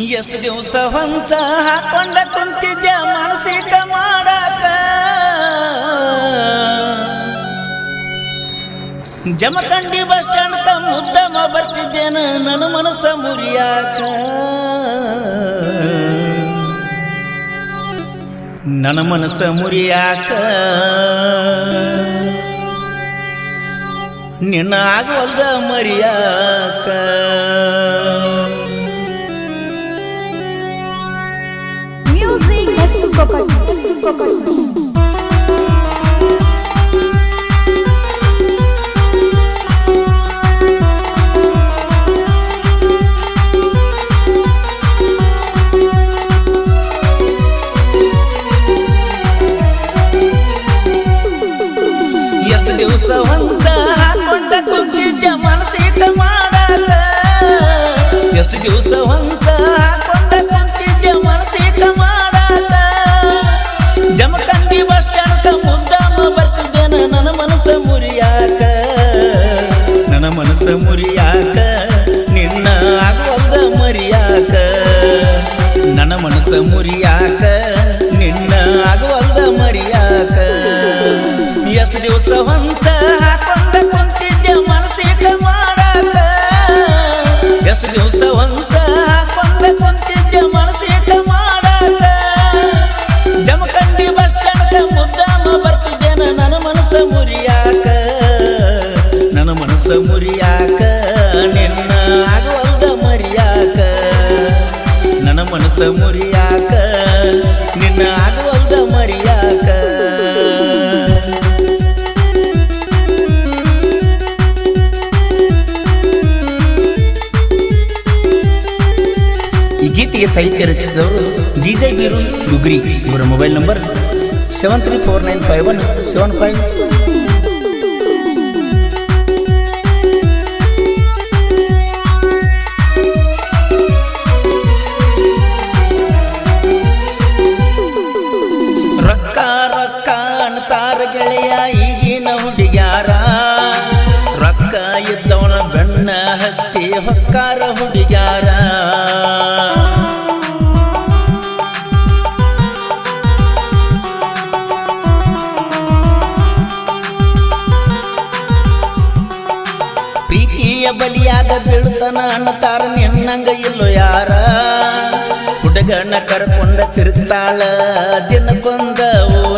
ಎಷ್ಟು ದಿವಸ ಹೊಂಚ ಹಾಕೊಂಡ ಕುಂತಿದ್ಯ ಮಾನಸಿಕ ಮಾಡಾಕ. ಜಮಖಂಡಿ ಬಸ್ ಸ್ಟ್ಯಾಂಡ್ ಕ ಮುದ್ದಮ ಬರ್ತಿದ್ದೇನ, ನನ್ನ ಮನಸ್ಸ ಮುರಿಯಾಕ. ನನ್ನ ಮನಸ್ಸ ಮುರಿಯಾಕ. ನಿನ್ನ ಆಗವಲ್ದ ಮರಿಯಾಕ. ದಿವಸ ಹೊಂಚ? ಹಾಕೊಂಡ ಕುಂತಿದ್ಯ ಮಾನಸಿಕ ಮಾಡಾಕ. ಎಷ್ಟು ದಿವಸ ಹೊಂಚ? ಮನಸ್ಸ ಮುರಿಯಾಕ ನಿನ್ನ ಆಗೋದ ಮರಿಯಾಕ. ನನ್ನ ಮನಸ ಮುರಿಯಾಕ ನಿನ್ನ ಆಗೋದ ಮರಿಯಾಕ. ಎಷ್ಟು ದಿವಸ ಹೊಂಚ ಮನಸ್ಸ ಮುರಿಯಾಕ, ನಿನ್ನ ಆಗವಲ್ದ ಮರಿಯಾಕ. ನನ್ನ ಮನಸ ಮುರಿಯಾಕ, ನಿನ್ನ ಆಗವಲ್ದ ಮರಿಯಾಕ. ಈ ಗೀತೆಗೆ ಸಾಹಿತ್ಯ ರಚಿಸಿದವರು ಡಿಜೆ ಬೀರು ಡುಗ್ರಿ ಇವರ mobile number seven three four nine five one seven five ಅನ್ನತಾರ ನಿನ್ನಂಗ ಇಲ್ಲೋ ಯಾರ? ಹುಡುಗನ ಕರ್ಕೊಂಡ ತಿರುತ್ತಾಳ ದಿನಕ್ಕೊಂದ ಊರ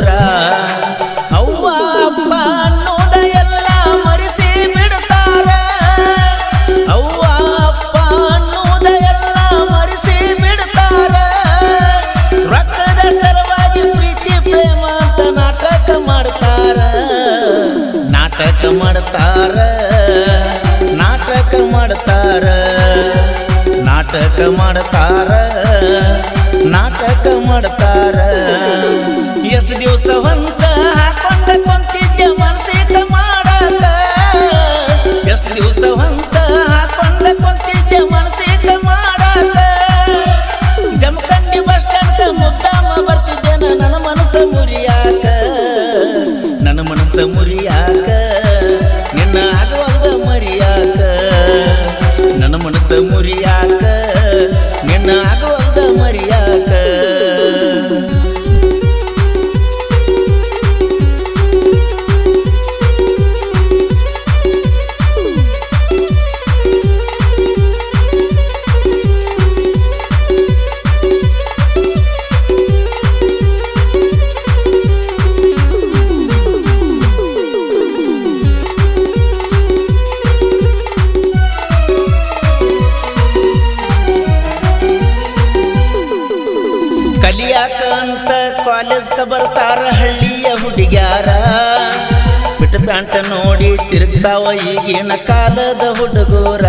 ನಾಟಕ ಮಾಡ್ತಾರ ನಾಟಕ ಮಾಡ್ತಾರ. ಎಷ್ಟು ದಿವಸ ಹೊಂತ ಹಾಕೊಂಡ ಕುಂತಿದ್ಯ ಮಾನಸಿಕ ಮಾಡಾಕ. ಎಷ್ಟು ದಿವಸ ಹೊಂತ ಹಾಕೊಂಡ ಕುಂತಿದ್ಯ ಮಾನಸಿಕ ಮಾಡಾಕ. ಜಮಖಂಡಿ ಬಸ್ ಸ್ಟ್ಯಾಂಡ್ ಮುದ್ದಾಮ ಬರ್ತಿದ್ದೇನ, ನನ್ನ ಮನಸ್ಸು ಮುರಿಯಾಕ. ನನ್ನ ಮನಸ್ಸು ಮುರಿಯಾಕ ಕಲಿಯಾಕ ಅಂತ ಕಾಲೇಜ್ಗೆ ಬರ್ತಾರ ಹಳ್ಳಿಯ ಹುಡುಗ್ಯಾರ. ಬಿಟ್ಟ ಪ್ಯಾಂಟ ನೋಡಿ ತಿರುಗ್ತಾವ ಈಗಿನ ಕಾಲದ ಹುಡುಗರ.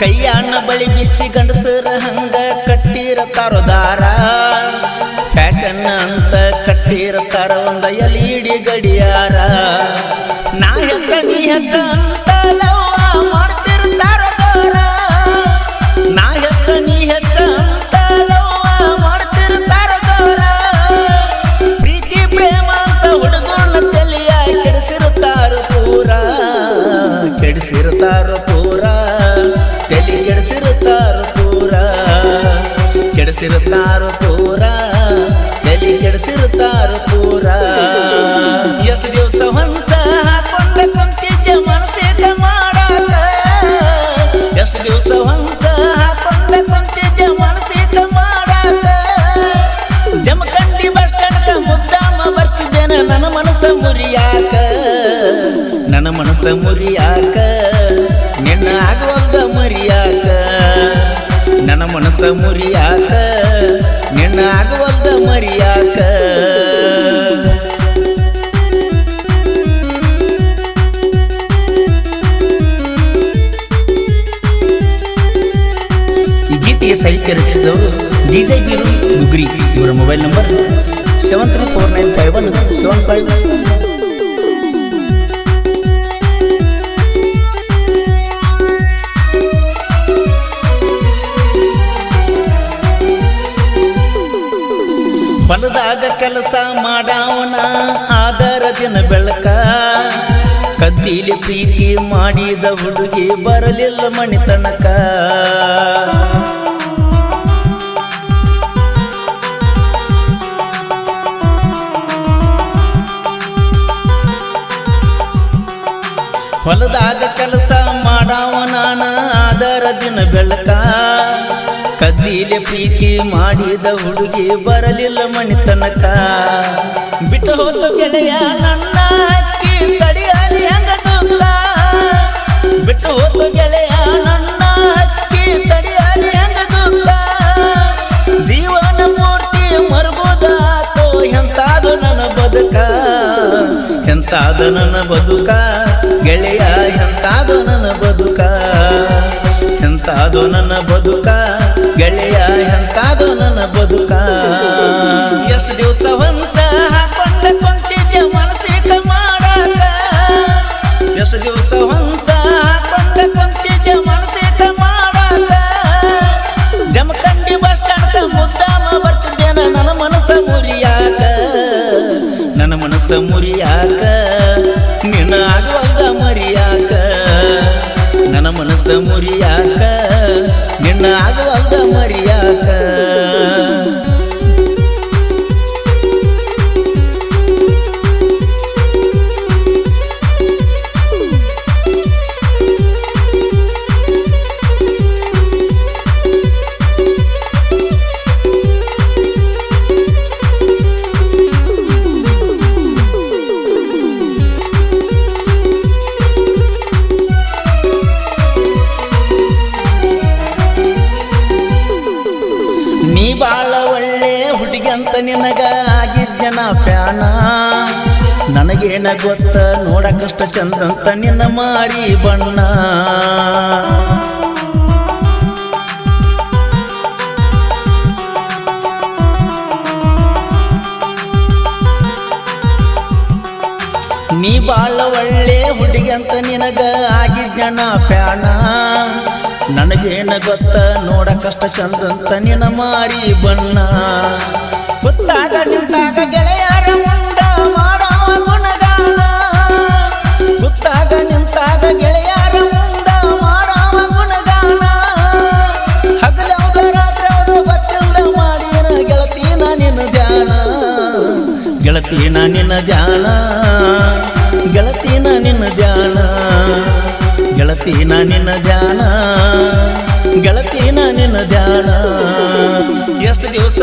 ಕೈಯಾನ ಬಳಿ ಬಿಚ್ಚಿ ಗಂಡಸರ ಹಂಗ ಕಟ್ಟಿರತಾರೋ ದಾರ ಫ್ಯಾಷನ್ ಅಂತ ಕಟ್ಟಿರತಾರ ಒಂದ ಎಲಿಡಿ ಗಡಿಯಾರ. ನಾ ಹೆಚ್ಚ ನೀ ಹೆಚ್ಚ ಅಂತ ಕೆಡಿಸಿರುತ್ತಾರ ಪೂರ? ತಲೆ ಕೆಡಿಸಿರುತ್ತಾರ ಪೂರ? ಎಷ್ಟು ದಿವಸ ಹೊಂಟ? ಹಾಕೊಂಡ ಕುಂತಿದ್ದೆ ಮನಸ್ಸಿಗೆ ಮಾಡಾಕ? ಎಷ್ಟು ದಿವಸ ಹೊಂಟ? ಹಾಕೊಂಡ ಕುಂತಿದ್ದೆ ಮನಸ್ಸಿಗೆ ಮಾಡಾಕ? ಜಮಖಂಡಿ ಬಸ್ ಸ್ಟ್ಯಾಂಡ್ ಮುದ್ದಾಮ ಬರ್ತಿದ್ದೇನೆ, ನನ್ನ ಮನಸ್ಸ ಮುರಿಯಾಕ? ನನ್ನ ಮನಸ್ಸ ಮುರಿಯಾಕ? ನಿನ್ನ ಮರಿಯಾಕ ನನ್ನ ಮನಸ್ಸ ಮುರಿಯಾಕ ನಿನ್ನ ಆಗವಲ್ದ ಮರಿಯಾಕ. ಈ ಗೀತೆಗೆ ಸಾಹಿತ್ಯ ರಚಿಸಿದವರು ಡಿಜೆ ಬೀರು ನುಗ್ರಿ ಇವರ mobile number seven three four nine five one seven five. ಕೆಲಸ ಮಾಡವನ ಆದರ ದಿನ ಬೆಳಕ. ಕದ್ದಿಲಿ ಪ್ರೀತಿ ಮಾಡಿದ ಹುಡುಗಿ ಬರಲಿಲ್ಲ ಮಣಿತನಕ. ಹೊಲದಾಗ ಕೆಲಸ ಮಾಡವನಾನ ಆದರ ದಿನ ಬೆಳಕ. ಕದ್ದಿಲೆ ಪ್ರೀತಿ ಮಾಡಿದ ಹುಡುಗಿ ಬರಲಿಲ್ಲ ಮಣಿ ತನಕ ಬಿಟ್ಟು ಹೋದ ಗೆಳೆಯ ನನ್ನ ಅಕ್ಕಿ, ತಡಿಯಲಿ ಹೆಂಗ ಬಿಟ್ಟು ಹೋದ ಗೆಳೆಯ ನನ್ನ ಅಕ್ಕಿ, ತಡಿಯಲಿ ಹೆಂಗ ಜೀವನ ಪೂರ್ತಿ ಮರುಗುದಾತೋ ಎಂತಾದು ನನ್ನ ಬದುಕ? ಎಂತಾದ ನನ್ನ ಬದುಕ? ಗೆಳೆಯ, ಎಂತಾದು ನನ್ನ ಬದುಕ? ಎಂತಾದು ನನ್ನ ಎಂತಾದು ನನ್ನ ಬದುಕ. ಎಷ್ಟು ದಿವಸ ಹೊಂತ ಹಾಕೊಂಡ ಕುಂತಿದ್ಯ ಮನಸ್ಸಿಗೆ ಮಾಡಾಕ. ಎಷ್ಟು ದಿವಸ ಹೊಂತ ಹಾಕೊಂಡ ಕುಂತಿದ್ಯ ಮನಸ್ಸಿಗೆ ಮಾಡಾಕ. ಜಮಖಂಡಿ ಬಸ್ ಸ್ಟ್ಯಾಂಡ್ ಮುದ್ದಾಮ ಬರ್ತಿದ್ದೇನ, ನನ್ನ ಮನಸ್ಸ ಮುರಿಯಾಕ. ನನ್ನ ಮನಸ್ಸ ಮುರಿಯಾಕ, ನಿನ್ನ ಆಗುವಾಗ ಮರಿಯಾಕ. ನನ್ನ ಮನಸ್ಸ ಮುರಿಯಾಕ ನಿನ್ನ ಆಗುವಾಗ ಮರಿಯಾಕ. ಬಾಳ ಒಳ್ಳೆ ಹುಡುಗಿ ಅಂತ ನಿನಗ ಆಗಿದ್ಯನ ಪ್ಯಾನ ನನಗೇನ ಗೊತ್ತ, ನೋಡಕಷ್ಟ ಚಂದಂತ ನಿನ್ನ ಮಾರಿ ಬಣ್ಣ? ನೀ ಬಾಳ ಒಳ್ಳೆ ಹುಡುಗಿ ಅಂತ ನಿನಗ ಆಗಿದ್ಯಣ ಪ್ಯಾಣ ನನಗೇನ ಗೊತ್ತ, ನೋಡಕಷ್ಟ ಚಂದಂತ ನಿನ್ನ ಮಾರಿ ಬಣ್ಣ. ಗೊತ್ತಾಗ ನಿಂತಾಗ ಗೆಳೆಯರ ಮುಂಡ ಮಾಡವ ಗುಣಗಾನ. ಗೊತ್ತಾಗ ನಿಂತಾಗ ಗೆಳೆಯರ ಮುಂಡ ಮಾಡವ ಗುಣಗಾನ ಹಗಲ್ಯಾವ್ದು ರಾತ್ರಿ ಗೊತ್ತಿಲ್ಲ ಮಾಡಿನ ಗೆಳತಿನ ನಿನ್ನ ಧ್ಯಾನ. ಗೆಳತಿನ ನಿನ್ನ ಧ್ಯಾನ. ಗೆಳತಿನ ನಿನ್ನ ಧ್ಯಾನ. ಗೆಳತಿ ನಾನಿನ ಧ್ಯಾನ ಗೆಳತಿ ನಾನಿನ ಧ್ಯಾನ. ಎಷ್ಟು ದಿವಸ